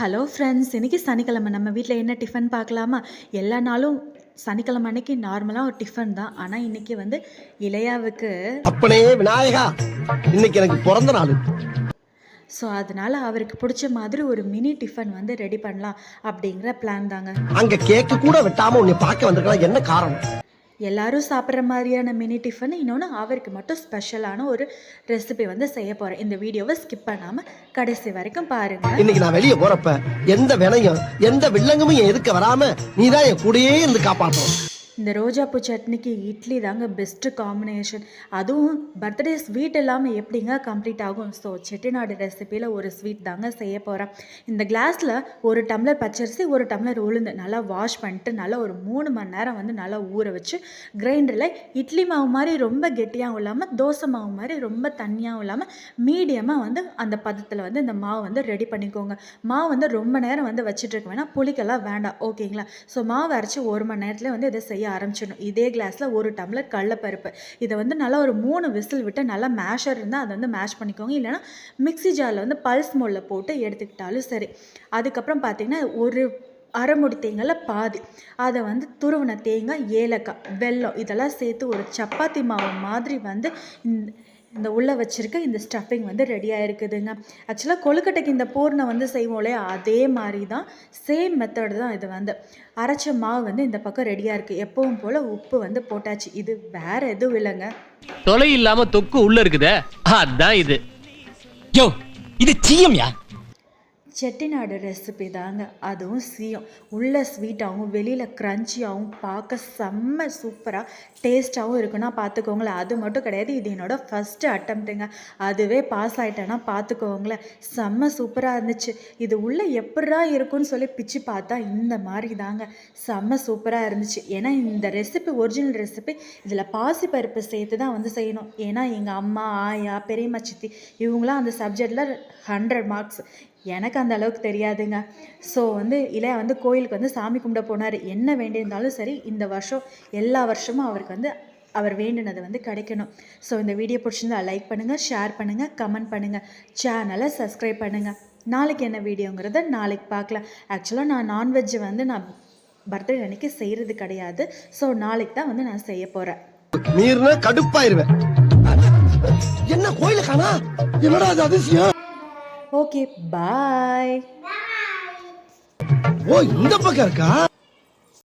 Hello friends இன்னைக்கு சனிக்கிழமை. நம்ம வீட்டில் என்ன டிஃபன் பார்க்கலாமா? எல்லா நாளும் சனிக்கிழமை அன்னைக்கு நார்மலாக ஒரு டிஃபன் தான். ஆனால் இன்னைக்கு வந்து இளையாவுக்கு அப்பனே விநாயகா இன்னைக்கு எனக்கு பிறந்த நாள். ஸோ அதனால அவருக்கு பிடிச்ச மாதிரி ஒரு மினி டிஃபன் வந்து ரெடி பண்ணலாம் அப்படிங்கிற பிளான் தாங்க. அங்க கேக்கு கூட வெட்டாம உன்னை பார்க்க வந்திருக்கலாம். என்ன காரணம்? எல்லாரும் சாப்பிட்ற மாதிரியான மினி டிஃபன் இன்னொன்று அவருக்கு மட்டும் ஸ்பெஷலான ஒரு ரெசிபி வந்து செய்ய போகிறேன் இந்த வீடியோவை ஸ்கிப் பண்ணாமல் கடைசி வரைக்கும் பாருங்கள் இன்னைக்கு நான் வெளியே போறப்ப எந்த வினையும் எந்த வில்லங்கமும் என் வராமல் வராம நீதான் என் கூடயே இருந்து காப்பாற்றணும் இந்த ரோஜாப்பூ சட்னிக்கு இட்லி தாங்க பெஸ்ட்டு காம்பினேஷன் அதுவும் பர்த்டே ஸ்வீட் இல்லாமல் எப்படிங்க கம்ப்ளீட் ஆகும்? ஸோ செட்டிநாடு ரெசிப்பியில் ஒரு ஸ்வீட் தாங்க செய்ய போகிறேன் இந்த கிளாஸில் ஒரு டம்ளர் பச்சரிசி ஒரு டம்ளர் உளுந்து நல்லா வாஷ் பண்ணிட்டு நல்லா ஒரு மூணு மணி நேரம் வந்து நல்லா ஊற வச்சு கிரைண்டரில் இட்லி மாவு மாதிரி ரொம்ப கெட்டியாகவும் இல்லாமல் தோசை மாவு மாதிரி ரொம்ப தண்ணியாகவும் இல்லாமல் மீடியமாக வந்து அந்த பதத்தில் வந்து இந்த மாவு வந்து ரெடி பண்ணிக்கோங்க. மாவு வந்து ரொம்ப நேரம் வந்து வச்சுட்டு இருக்க வேணாம். புளிக்கெல்லாம் வேண்டாம். ஓகேங்களா ஸோ மாவு அரைச்சி ஒரு மணி நேரத்தில் வந்து இதை செய்ய ஆரம்பிச்சிடணும். இதே கிளாஸில் ஒரு டம்ளர் கடலப்பருப்பு. இதை வந்து நல்லா ஒரு மூணு விசில் விட்டு நல்லா மேஷர் இருந்தால் அதை வந்து மேஷ் பண்ணிக்கோங்க. இல்லைனா மிக்ஸி ஜாரில் வந்து பல்ஸ் மோலில் போட்டு எடுத்துக்கிட்டாலும் சரி. அதுக்கப்புறம் பார்த்தீங்கன்னா ஒரு அரைமுடி தேங்காயில் பாதி. அதை வந்து துருவின தேங்காய் ஏலக்காய் வெல்லம் இதெல்லாம் சேர்த்து ஒரு சப்பாத்தி மாவு மாதிரி வந்து இந்த உள்ளே வச்சுருக்க இந்த ஸ்டஃபிங் வந்து ரெடியாக இருக்குதுங்க ஆக்சுவலாக கொழுக்கட்டைக்கு இந்த பூர்ணை வந்து செய்வோம் இல்லையா அதே மாதிரி தான் சேம் மெத்தட் தான் இது வந்து. அரைச்ச மாவு வந்து இந்த பக்கம் ரெடியாக இருக்குது எப்பவும் போல் உப்பு வந்து போட்டாச்சு. இது வேறு எதுவும் இல்லைங்க. தொலை இல்லாமல் தொக்கு உள்ளே இருக்குதே? அதான் இது. யோ இது சீயம்யா? செட்டிநாடு ரெசிபி தாங்க. அதுவும் சீயம் உள்ள ஸ்வீட்டாகவும் வெளியில் க்ரன்ச்சியாகவும் பார்க்க செம்ம சூப்பராக டேஸ்ட்டாகவும் இருக்குன்னா பார்த்துக்கோங்களேன். அது மட்டும் கிடையாது இது என்னோடய ஃபஸ்ட்டு அட்டம்ப்ட்டுங்க அதுவே பாஸ் ஆகிட்டேன்னா பார்த்துக்கோங்களேன். செம்ம சூப்பராக இருந்துச்சு. இது உள்ளே எப்படா இருக்கும்னு சொல்லி பிச்சு பார்த்தா இந்த மாதிரி தாங்க. செம்ம சூப்பராக இருந்துச்சு. ஏன்னா இந்த ரெசிபி ஒரிஜினல் ரெசிபி இதில் பாசிப்பருப்பு சேர்த்து தான் வந்து செய்யணும். ஏன்னா எங்கள் அம்மா ஆயா பெரியம்மா சித்தி இவங்களாம் அந்த சப்ஜெக்டில் ஹண்ட்ரட் மார்க்ஸ் எனக்கு அந்த அளவுக்கு தெரியாதுங்க. ஸோ வந்து இளையா வந்து கோயிலுக்கு வந்து சாமி கும்பிட போனார். என்ன வேண்டியிருந்தாலும் சரி இந்த வருஷம் எல்லா வருஷமும் அவருக்கு வந்து அவர் வேண்டினது வந்து கிடைக்கணும். ஸோ இந்த வீடியோ பிடிச்சிருந்தா லைக் பண்ணுங்கள் ஷேர் பண்ணுங்கள் கமெண்ட் பண்ணுங்கள் சேனலை சப்ஸ்கிரைப் பண்ணுங்கள் நாளைக்கு என்ன வீடியோங்கிறத நாளைக்கு பார்க்கலாம். ஆக்சுவலாக நான் நான்வெஜ் வந்து நான் பர்த்டே அன்னைக்கு செய்கிறது கிடையாது. ஸோ நாளைக்கு தான் வந்து நான் செய்ய போகிறேன் மீறின கடுப்பாயிருவேன். என்ன கோயிலுக்கானா? என்னடா அது அதிசயம்? Okay bye. ஓ இந்த பக்கம் இருக்கா?